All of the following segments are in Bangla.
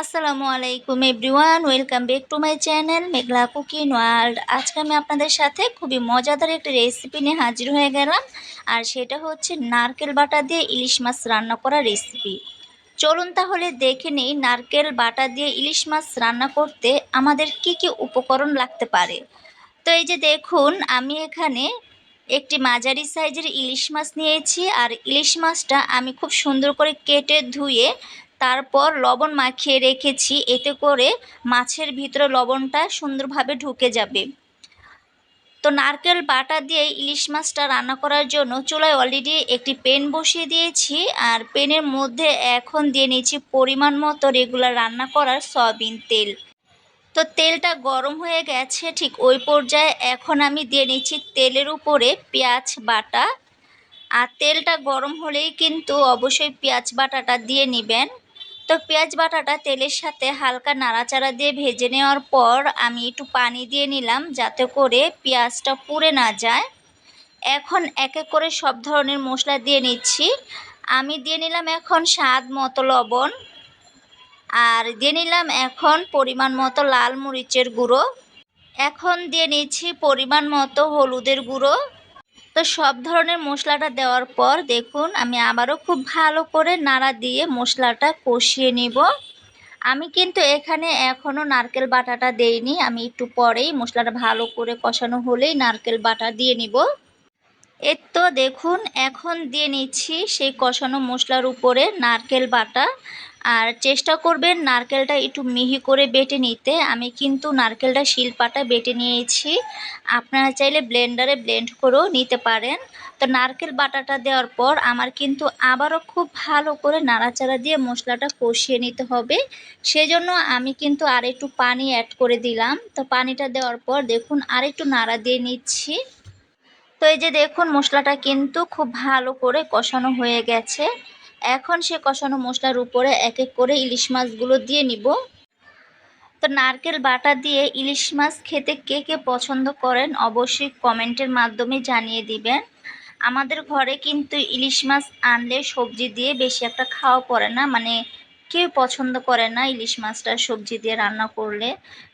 আসসালামু আলাইকুম everyone, welcome back to my channel Meghla cooking world. আজকে আমি আপনাদের সাথে খুবই মজাদার একটি রেসিপি নিয়ে হাজির হয়ে গেলাম, আর সেটা হচ্ছে নারকেল বাটা দিয়ে ইলিশ মাছ রান্না করা রেসিপি চলুন তাহলে দেখে নিই নারকেল বাটা দিয়ে ইলিশ মাছ রান্না করতে আমাদের কি কি উপকরণ লাগতে পারে। তো এই যে দেখুন, আমি এখানে একটি মাঝারি সাইজের ইলিশ মাছ নিয়েছি, আর ইলিশ মাছটা আমি খুব সুন্দর করে কেটে ধুয়ে তারপর লবণ মাখিয়ে রেখেছি, এতে করে মাছের ভিতরে লবণটা সুন্দরভাবে ঢুকে যাবে। তো নারকেল বাটা দিয়ে ইলিশ মাছটা রান্না করার জন্য চুলায় অলরেডি একটি পেন বসিয়ে দিয়েছি আর পেনের মধ্যে এখন দিয়ে নিয়েছি পরিমাণ মতো রেগুলার রান্না করার সয়াবিন তেল। তো তেলটা গরম হয়ে গেছে ঠিক ওই পর্যায়ে এখন আমি দিয়ে নিচ্ছি তেলের উপরে পেঁয়াজ বাটা। আর তেলটা গরম হলেই কিন্তু অবশ্যই পেঁয়াজ বাটাটা দিয়ে নেবেন। তো পেঁয়াজ বাটাটা তেলের সাথে হালকা নাড়াচাড়া দিয়ে ভেজে নেওয়ার পর আমি একটু পানি দিয়ে নিলাম যাতে করে পেঁয়াজটা পুড়ে না যায়। এখন এক এক করে সব ধরনের মশলা দিয়ে নিচ্ছি। আমি দিয়ে নিলাম এখন স্বাদ মতো লবণ। আর দিয়ে নিলাম এখন পরিমাণ মতো লাল মরিচের গুঁড়ো। এখন দিয়ে নিচ্ছি পরিমাণ মতো হলুদের গুঁড়ো। তো সব ধরনের মশলাটা দেওয়ার পর দেখুন, আমি আবারও খুব ভালো করে নাড়া দিয়ে মশলাটা কষিয়ে নিব। আমি কিন্তু এখানে এখনও নারকেল বাটাটা দেইনি, আমি একটু পরেই মশলাটা ভালো করে কষানো হলেই নারকেল বাটা দিয়ে নিব। এর তো দেখুন, এখন দিয়ে নিচ্ছি সেই কষানো মশলার উপরে নারকেল বাটা। আর চেষ্টা করবেন নারকেলটা একটু মিহি করে বেটে নিতে। আমি কিন্তু নারকেলটা শিলপাটা বেটে নিয়েছি। আপনারা চাইলে ব্লেন্ডারে ব্লেন্ড করেও নিতে পারেন। তো নারকেল বাটাটা দেওয়ার পর আমার কিন্তু আবারও খুব ভালো করে নাড়াচাড়া দিয়ে মশলাটা কষিয়ে নিতে হবে। সেজন্য আমি কিন্তু আর একটু পানি অ্যাড করে দিলাম। তো পানিটা দেওয়ার পর দেখুন আর একটু নাড়া দিয়ে নিচ্ছি। তো এই যে দেখুন, মশলাটা কিন্তু খুব ভালো করে কষানো হয়ে গেছে। এখন সে কষানো মশলার উপরে এক এক করে ইলিশ মাছগুলো দিয়ে নিব। তো নারকেল বাটা দিয়ে ইলিশ মাছ খেতে কে কে পছন্দ করেন অবশ্যই কমেন্টের মাধ্যমে জানিয়ে দিবেন। আমাদের ঘরে কিন্তু ইলিশ মাছ আনলে সবজি দিয়ে বেশি একটা খাওয়া পড়ে না মানে কেউ পছন্দ করে না ইলিশ মাছটা সবজি দিয়ে রান্না করলে।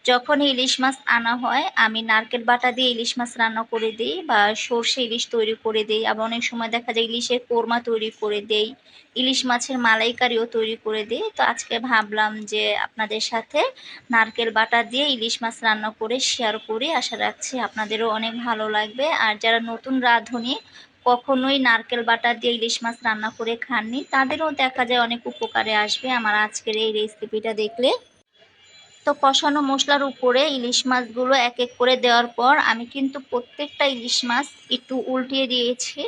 যখন ইলিশ মাছ আনা হয়, আমি নারকেল বাটা দিয়ে ইলিশ মাছ রান্না করে দিই বা সর্ষে ইলিশ তৈরি করে দিই। আবার অনেক সময় দেখা যায় ইলিশের কোরমা তৈরি করে দেই, ইলিশ মাছের মালাইকারিও তৈরি করে দিই। তো আজকে ভাবলাম যে আপনাদের সাথে নারকেল বাটা দিয়ে ইলিশ মাছ রান্না করে শেয়ার করি। আশা রাখছি আপনাদেরও অনেক ভালো লাগবে। আর যারা নতুন রাঁধুনি কখনোই নারকেল বাটা দিয়ে ইলিশ মাছ রান্না করে খাননি। তাদেরও দেখা যায় অনেক উপকারে আসবে। আমার আজকের এই রেসিপিটা দেখলে তো কষানো মশলার উপরে ইলিশ মাছগুলো এক এক করে দেওয়ার পর আমি কিন্তু প্রত্যেকটা ইলিশ মাছ একটু উল্টিয়ে দিয়েছি।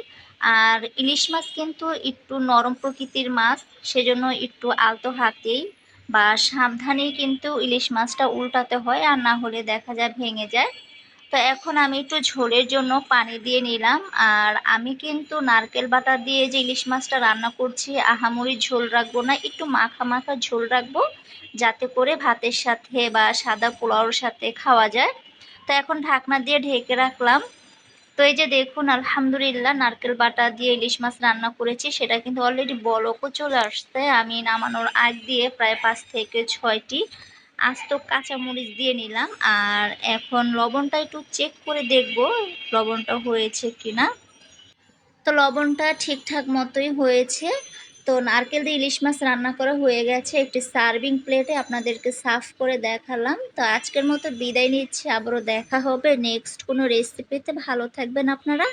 আর ইলিশ মাছ কিন্তু একটু নরম প্রকৃতির মাছ, সেজন্য একটু আলতো হাতেই বা সাবধানেই কিন্তু ইলিশ মাছটা উল্টাতে হয় আর না হলে দেখা যায় ভেঙে যায়। তো এখন আমি একটু ঝোলের জন্য পানি দিয়ে নিলাম। আর আমি কিন্তু নারকেল বাটা দিয়ে যে ইলিশ মাছটা রান্না করছি, আহামরি ঝোল রাখব না, একটু মাখা মাখা ঝোল রাখব যাতে করে ভাতের সাথে বা সাদা পোলাওর সাথে খাওয়া যায়। তো এখন ঢাকনা দিয়ে ঢেকে রাখলাম। তো এই যে দেখুন, আলহামদুলিল্লাহ নারকেল বাটা দিয়ে ইলিশ মাছ রান্না করেছি, সেটা কিন্তু অলরেডি বলকও চলে আসছে। আমি নামানোর আগ দিয়ে প্রায় পাঁচ থেকে ছয়টি আস্ত কাঁচামরিচ দিয়ে নিলাম। আর এখন লবণটা একটু চেক করে দেখব লবণটা হয়েছে কি না তো লবণটা ঠিকঠাক মতোই হয়েছে। তো নারকেল দিয়ে ইলিশ মাছ রান্না করা হয়ে গেছে। একটি সার্ভিং প্লেটে আপনাদেরকে সার্ভ করে দেখালাম। তো আজকের মতো বিদায় নিচ্ছি। আবারও দেখা হবে নেক্সট কোনো রেসিপিতে ভালো থাকবেন আপনারা।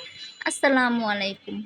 আসসালামু আলাইকুম।